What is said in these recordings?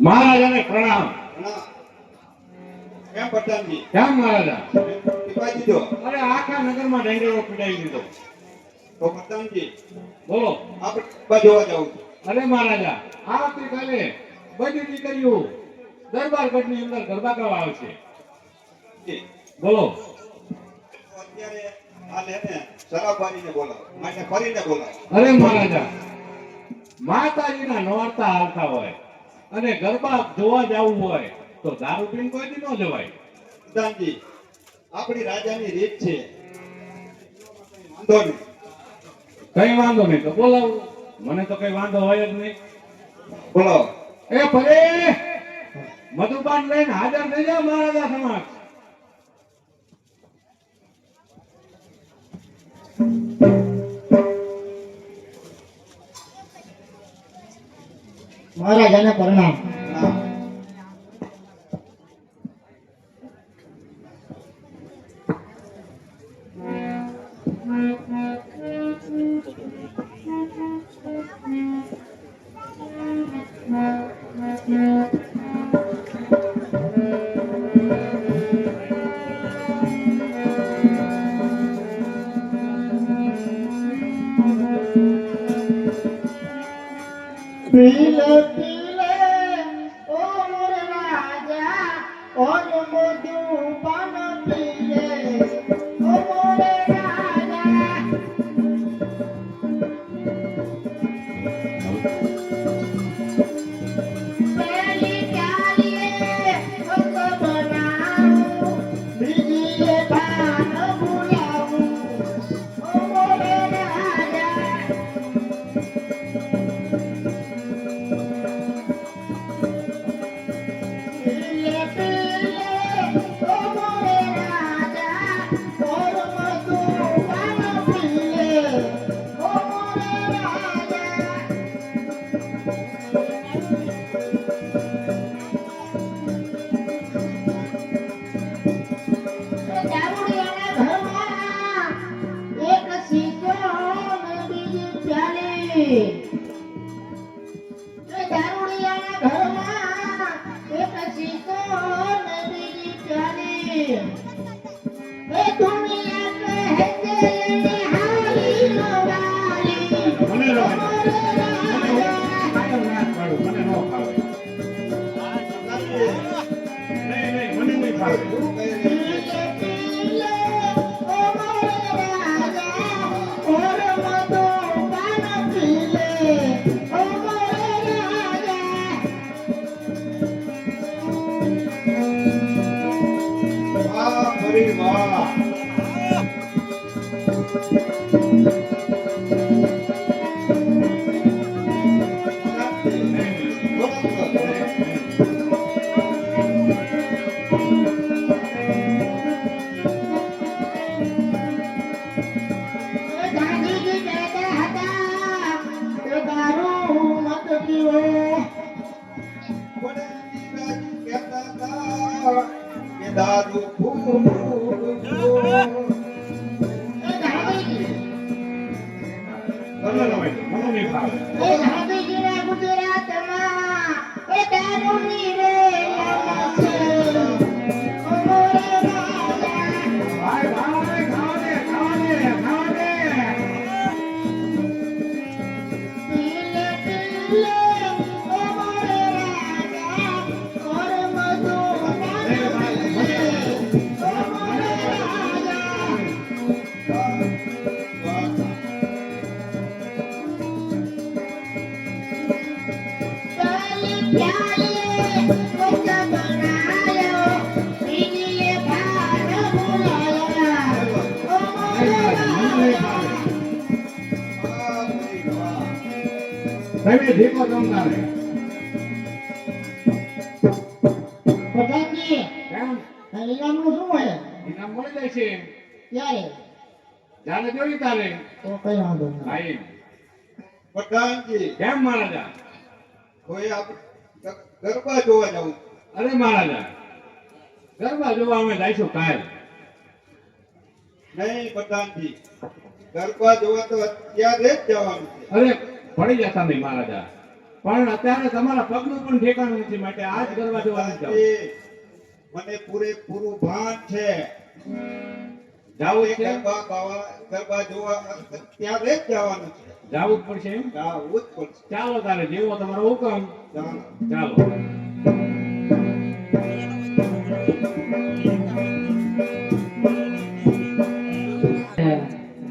મહારાજાને પ્રણામ. કેમ પ્રધાનજી કેમ મહારાજા? ટીપાઈ દીધો. અરે આખા નગરમાં ડંગેરો પીડાઈ દીધો તો પ્રધાનજી બોલો. આપણે બાજુ જોવા જવું અરે મહારાજા આવતીકાલે બધી દીકરીઓ દરબાર અંદર ગરબા ગાવા આવશે. બોલો. અત્યારે આ લેને બોલાવો. માટે ફરીને બોલાવો. અરે મહારાજા માતાજીના નોરતા આવતા હોય અને ગરબા જોવા જવું હોય તો દારૂ પીને કોઈ દી ન જવાય. પ્રધાનજી આપણી રાજાની રીત છે. વાંધો નહીં. કઈ વાંધો નહીં તો બોલાવો. મને તો કઈ વાંધો હોય જ નહીં. બોલાવો. એ ભલે મધુપાન લઈને હાજર થઈ જાવ મહારાજા સમક્ષ મહારાજાને પ્રણામ હા. હતા કે દારૂ તમે ધીકો જમતા ને પ્રધાનજી કેમ? આ ઇનામનું શું હોય? ઇનામ મળી જાય છે. ક્યારે? જાને જોઈ તારે. તો કઈ વાંધો નહીં. પ્રધાનજી કેમ મહારાજા? કોઈ આપ ગરબા જોવા જાવું? અરે મહારાજા ગરબા જોવા અમે જઈશું કાલ. નહીં પ્રધાનજી ગરબા જોવા તો અત્યારે જ જવાનું છે. અરે પડી જતા નહીં મહારાજા. પણ અત્યારે તમારા પગનું પણ ઠેકાણું નથી માટે આ જ કરવા જવાનું છે મને પૂરેપૂરું ભાન છે. જાવું છે? ગરબા ગરબા જોવા અત્યારે જ જવાનું છે. જાવું જ પડશે એમ? જાવું જ પડશે. ચાલો તારે જેવો તમારો હુકમ. ચાલો. ચાલો.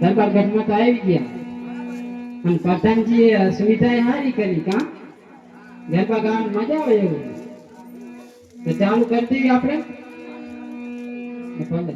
દરબાર ગઢમાં તો આવી ગયા. અને પ્રધાનજીએ સુવિધા સારી કરી, કા? ગરબા ગાવાની મજા આવે એવું. તો ચાલુ કરી દઈએ આપણે. એ ભલે.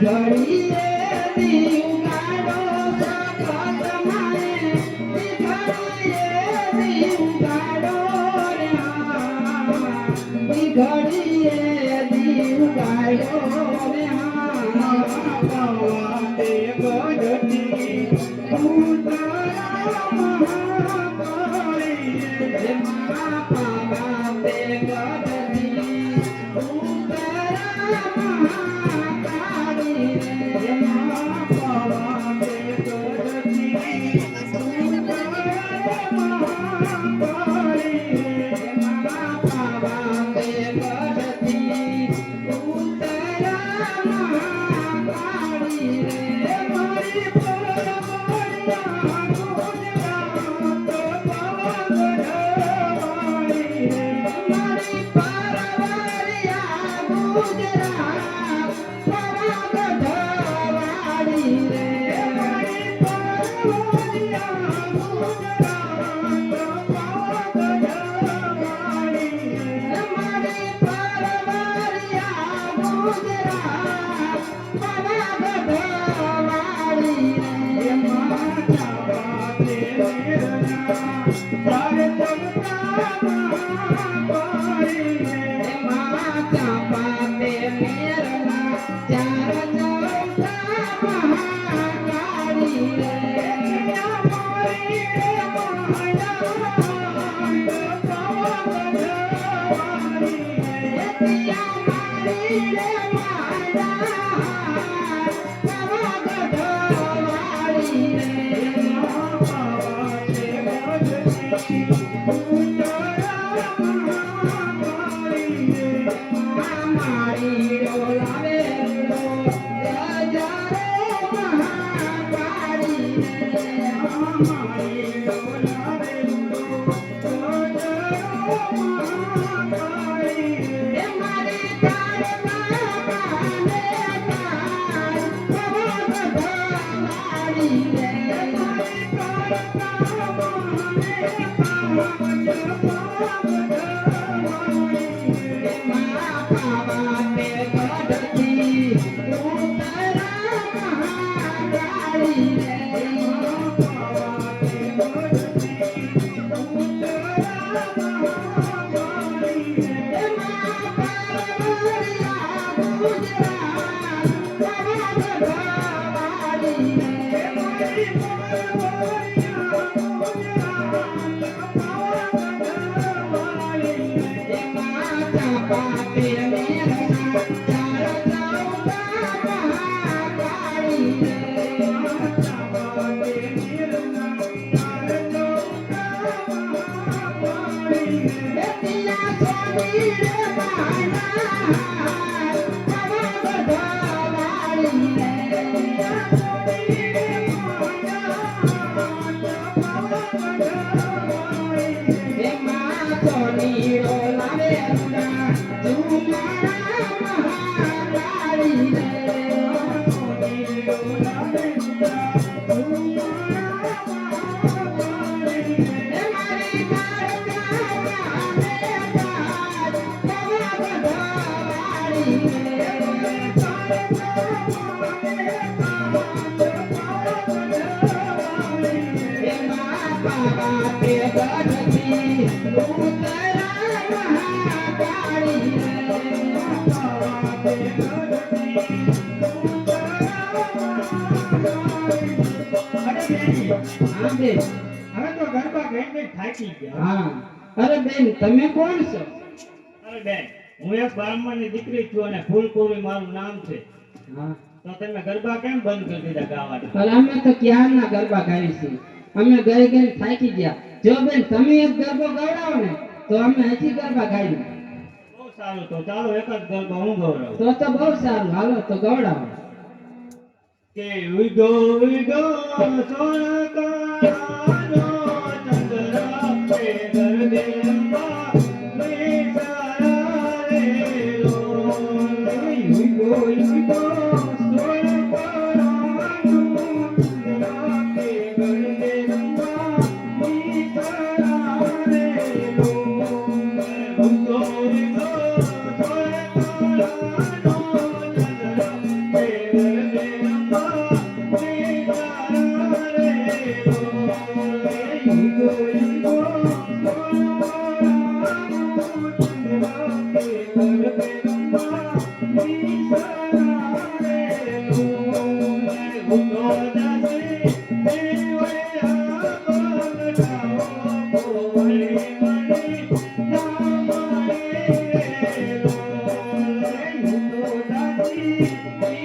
ઘડીએ મા Thank you. હા હવે તો ગરબા ગાઈ ગાઈ થાકી ગયા હા. અરે બેન તમે કોણ છો? અરે બેન હું એક બ્રાહ્મણની દીકરી છું અને ફૂલકુરી મારું નામ છે. હા. તો તમે ગરબા કેમ બંધ કરી દીધા ગાવાના? અરે અમે તો ક્યારના ગરબા ગાવી અમે ગઈ ગઈ થાકી ગયા. જો બેન તમે એક ગરબો ગવડાવો ને તો અમે હજી ગરબા ગાઈ બહુ સારું. તો ચાલો એક જ ગરબા હું ગવડાવું? તો તો બહુ સારું. હાલો તો ગવડાવો. કે ઉગો ઉગો સોનકાનો Thank you.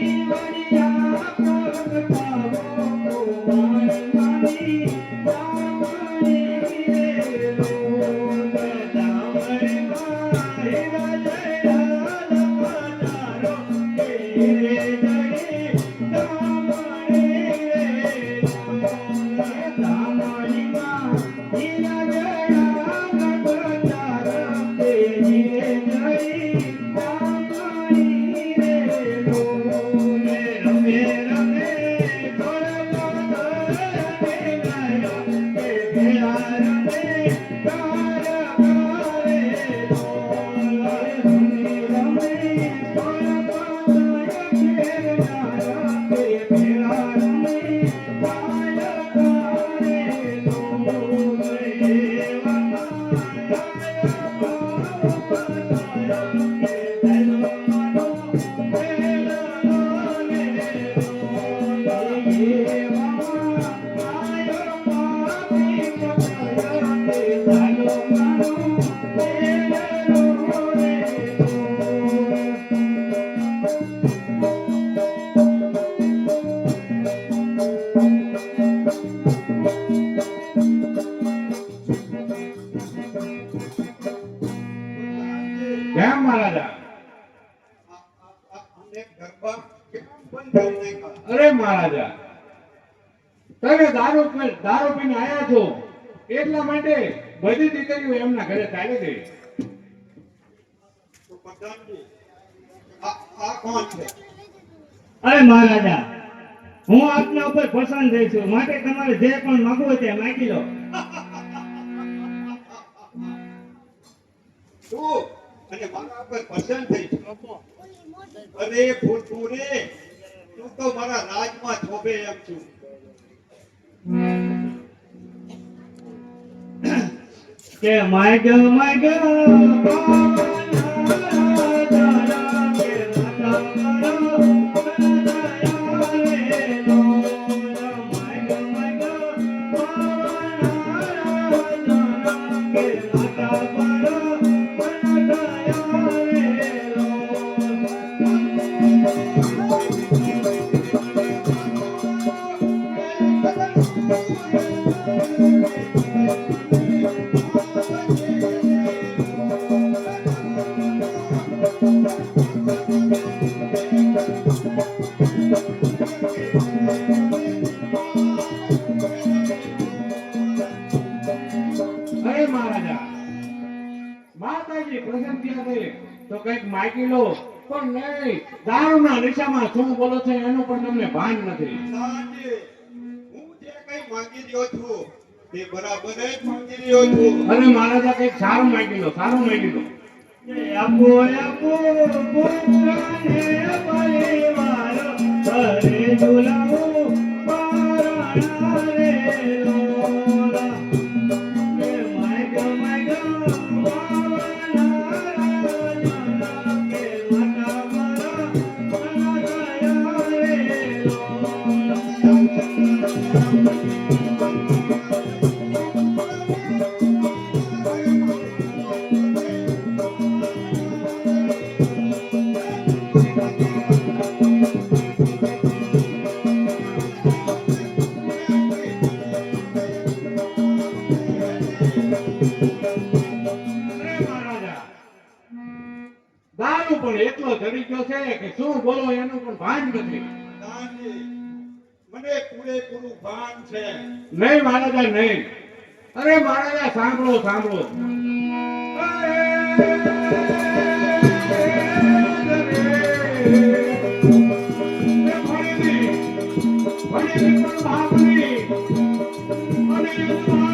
કેમ મહારાજા અરે મહારાજા, તમે દારૂ દારૂ પીને આવ્યા છો. એટલા માટે બધી દીકરીઓ એમના ઘરે ચાલી ગઈ અરે મહારાજા, હું આપના ઉપર પસંદ થઈ છું. માટે તમારે જે પણ માગવું તે માગી લો. અને મારા પર પસંદ થઈ અરે તું રે તું તો મારા રાજમાં છોભે એમ છું. કે માય માગ માય અરે માતાજી પ્રસન્ન થયા છે. તો કંઈક માગી લો. પણ નહીં દારૂના નશામાં શું બોલો છે એનું પણ તમને ભાન નથી. હું જે કઈ માંગી રહ્યો છું તે બરાબર જ માંગી રહ્યો છું. અને મહારાજા કંઈક સારું માગી લો સારું માગી લો. આપો આપો પુત્રને પરિવાર કરે ઝુલાવો પારણા રે લોલા એટલો ગયો છે કે શું બોલો એનું પણ ભાન નથી મને પૂરેપૂરું ભાન છે નહીં મહારાજા નહીં અરે મહારાજા સાંભળો સાંભળો મહારાજા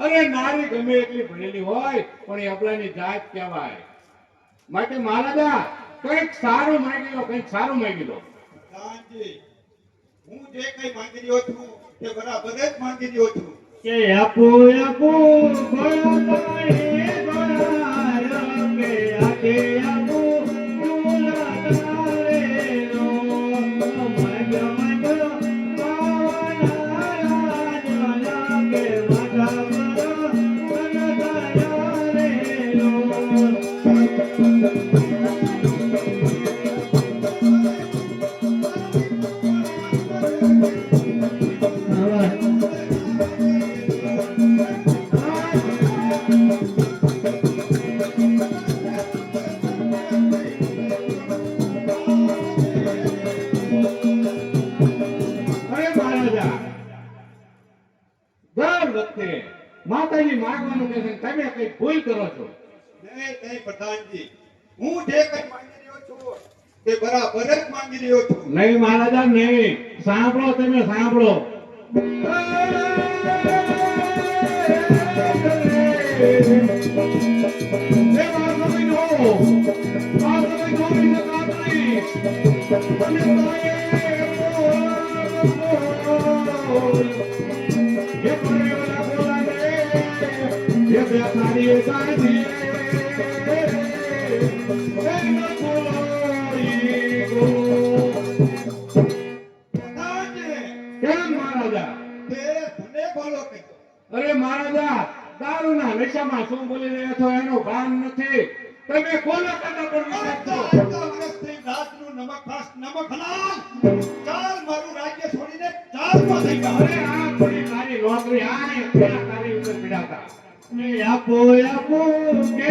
અરે નારી ગમે એટલી ભણેલી હોય પણ એ અબલાની જાત કહેવાય માટે મહારાજા કંઈક સારું માંગી લો કંઈક સારું માંગી લો હું જે કઈ માંગી રહ્યો છું તે બરાબર જ માંગી રહ્યો છું કે આપો આપો ગોળાતાણે ગોળાય કે આકે આપો તે બરાબર જ માંગી રહ્યો છું. નહીં મહારાજા નહીં. સાંભળો તમે સાંભળો. પ્રધાનજી મહારાજા દારૂના નશામાં શું બોલી રહ્યા છો એનું ભાન નથી. તમે કોના કરતા પણ વિશ્વાસ કરો? રાતનું નમક ખાસ નમક હલાલ. ચાલ મારું રાજ્ય છોડીને ચાલમાં થઈ જા અરે આ થોડી તારી નોકરી આ પેલા તારી ઉપર પીડાતા. આપો આપો કે